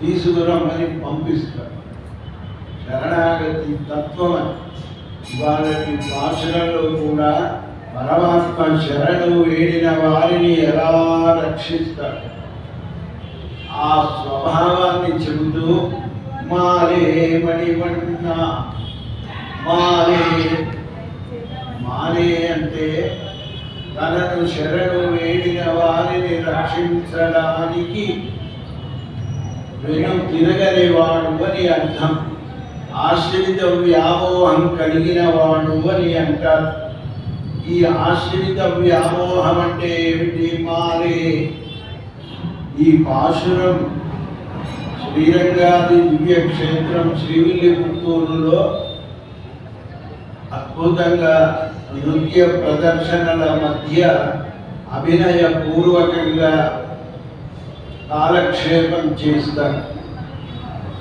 తీసుకురమ్మని పంపిస్తారు. శరణాగతి తత్వం అని వాళ్ళకి భాషలలో కూడా పరమాత్మ శరణు వేడిన వారిని ఎలా రక్షిస్తారు? ఆ స్వభావాన్ని చెబుతూ మాలే మణివన్న మాలే మాలే అంటే తనను శరణు వేడిన వారిని రక్షించడానికి వెను తిరగనివాడు అని అర్థం. ఆశ్రిత వ్యామోహం కలిగిన వాడు అని అంటారు. ఈ ఆశ్రిత వ్యామోహం అంటే ఏమిటి మారే ఈ పాశురం శ్రీరంగాది దివ్య క్షేత్రం శ్రీవిల్లిపుత్తూరులో అద్భుతంగా నృత్య ప్రదర్శనల మధ్య అభినయ పూర్వకంగా కాలక్షేపం చేస్తారు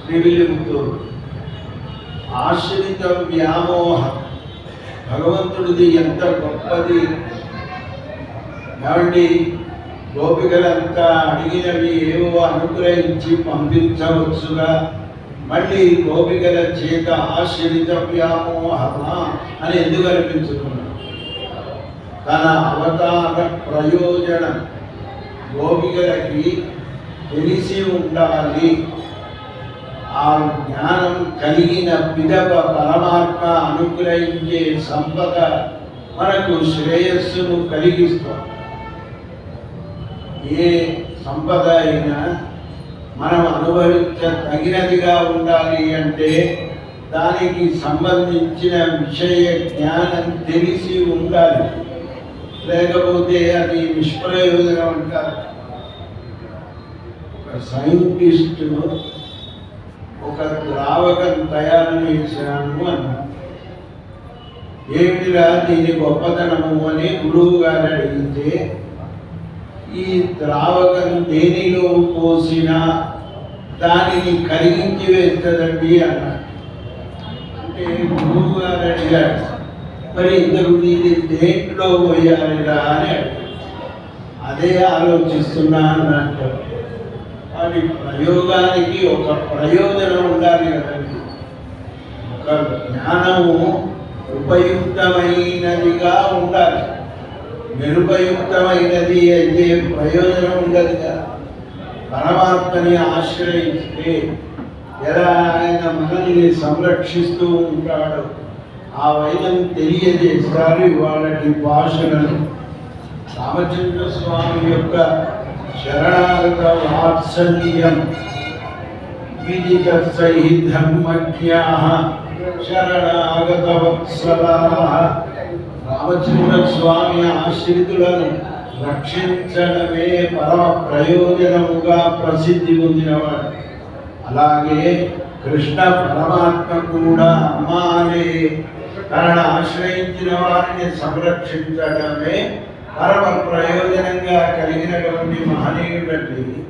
శ్రీవిల్లిపుత్తూరు ఆశ్రిత వ్యామోహం. భగవంతుడిది ఎంత గొప్పది? కాబట్టి గోపికలంతా అడిగినవి ఏవో అనుగ్రహించి పంపించవచ్చుగా. మళ్ళీ గోపికల చేత ఆశ్రిత వ్యామోహమా అని ఎందుకు అనిపించుకున్నాడు తన అవతార ప్రయోజనం గోపికలకి తెలిసి ఉండాలి. ఆ జ్ఞానం కలిగిన పిదప పరమాత్మ అనుగ్రహించే సంపద మనకు శ్రేయస్సును కలిగిస్తుంది. ఏ సంపద అయినా మనం అనుభవించ తగినదిగా ఉండాలి అంటే దానికి సంబంధించిన విషయ జ్ఞానం తెలిసి ఉండాలి. లేకపోతే అది నిష్ప్రయోజనం అంటారు. ఒక సైంటిస్టు ఒక ద్రావకం తయారు చేశాను అన్నాడు. ఏమిటిరా దీని గొప్పతనము అని గురువు గారు అడిగితే ఈ ద్రావకం దేనిలో పోసినా దానిని కరిగించి వేస్తుందండి అన్నాడు. అంటే గురువు గారు అడిగాడు మరి ఇంతకు దీన్ని దేంట్లో పోయాలిరా అని అడిగాడు. అదే ఆలోచిస్తున్నా అన్నట్టు అది ప్రయోగానికి ఒక ప్రయోజనం ఉండాలి కదండి ఒక జ్ఞానము ఉపయుక్తమైనదిగా ఉండాలి. నిరుపయుక్తమైనది అయితే ప్రయోజనం ఉండదుగా. పరమాత్మని ఆశ్రయిస్తే ఎలా ఆయన మనల్ని సంరక్షిస్తూ ఉంటాడు ఆ వైద్యం తెలియజేస్తారు వాళ్ళకి భాషలను. రామచంద్ర స్వామి యొక్క శరణాగత వాత్సల్యం విదిత సహిధర్మజ్ఞా శరణాగత వత్సలా రామచంద్ర స్వామి ఆశ్రితులను రక్షించడమే పరమ ప్రయోజనముగా ప్రసిద్ధి పొందినవాడు అలాగే కృష్ణ పరమాత్మ కూడా అమ్మ అనే తనను ఆశ్రయించిన వారిని సంరక్షించడమే పరమ ప్రయోజనంగా కలిగినటువంటి మహనీయుడండి.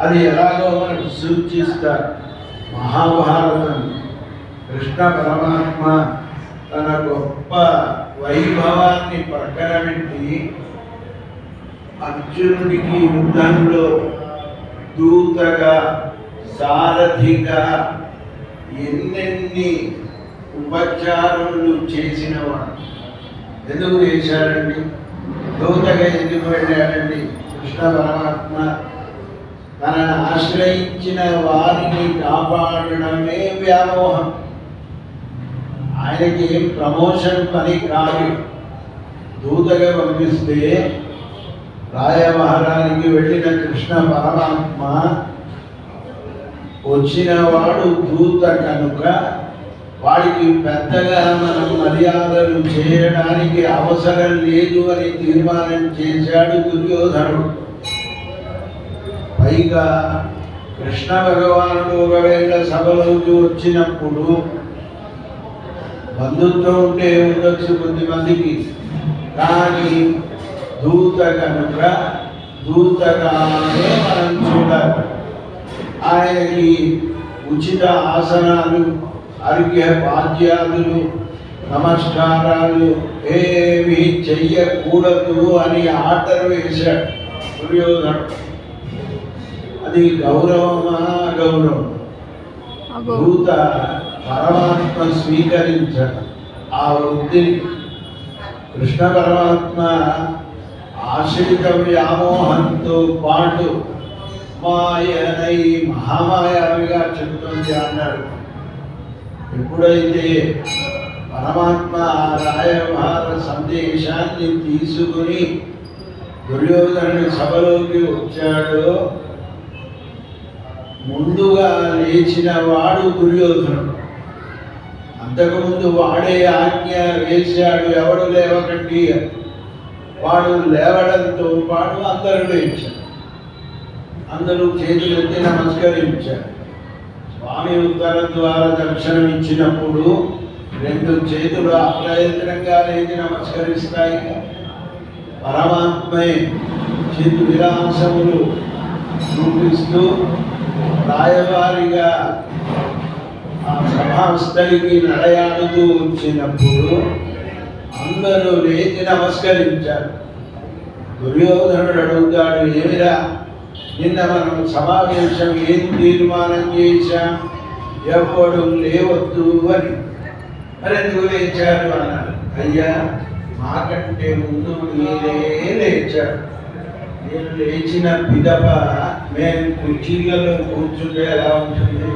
అది ఎలాగో మనకు సూచిస్తారు మహాభారతం. కృష్ణ పరమాత్మ తన గొప్ప వైభవాన్ని పక్కన పెట్టి అర్జునుడికి యుద్ధంలో దూతగా సారథిగా ఎన్నెన్ని ఉపచారములు చేసినవాడు. ఎందుకు చేశాడండి? దూతగా ఎందుకు కృష్ణ పరమాత్మ తనను ఆశ్రయించిన వారిని కాపాడడమే వ్యామోహం. ఆయనకి ఏం ప్రమోషన్ పని కాదు. దూతగా పంపిస్తే రాయమహారానికి వెళ్ళిన కృష్ణ పరమాత్మ వచ్చిన వాడు దూత కనుక వాడికి పెద్దగా మనం మర్యాదలు చేయడానికి అవసరం లేదు అని తీర్మానం చేశాడు దుర్యోధనుడు. పైగా కృష్ణ భగవానుడు ఒకవేళ సభలోకి వచ్చినప్పుడు బంధుత్వం ఉంటే ఉండొచ్చు కొద్దిమందికి. కానీ దూత కనుక దూతగానే మనం చూడాలి. ఆయనకి ఉచిత ఆసనాలు ఆరోగ్య బాధ్యాదులు నమస్కారాలు ఏమి చెయ్యకూడదు అని ఆర్డర్ వేశాడు. దుర్యోధనుడు అది గౌరవమా? అగో. దూత పరమాత్మ స్వీకరించడు. ఆ వృత్తిని. కృష్ణ పరమాత్మ ఆశ్రిత వ్యామోహంతో పాటు మాయనై మహామాయావిగా చెబుతుంది అన్నాడు. ఎప్పుడైతే పరమాత్మ ఆ రాయభార సందేశాన్ని తీసుకుని దుర్యోధనుడి సభలోకి వచ్చాడో ముందుగా లేచిన వాడు దుర్యోధనుడు. అంతకుముందు వాడే ఆజ్ఞ వేశాడు ఎవడు లేవకండి? వాడు లేవడంతో పాటు అందరూ లేచారు. అందరూ చేతులెత్తి నమస్కరించారు. స్వామి ఉత్తర ద్వారా దర్శనం ఇచ్చినప్పుడు రెండు చేతులు అప్రయత్నంగా లేని నమస్కరిస్తాయి. పరమాత్మే చిత్ విలాసములు చూపిస్తూ రాయవారిగా ఆ సభాస్థలికి నడయాడుతూ వచ్చినప్పుడు అందరూ లేచి నమస్కరించారు. దుర్యోధనుడు అడుగుతాడు ఏమిరా? నిన్న మనం సమావేశం ఏం తీర్మానం చేశాం? ఎవ్వడు లేవద్దు అని. మరి ఎందుకు లేచారు అన్నారు. అయ్యా మాకంటే ముందు మీరే లేచారు. నేను లేచిన పిదప మేము కుర్చీలలో కూర్చుంటే ఎలా ఉంటుంది?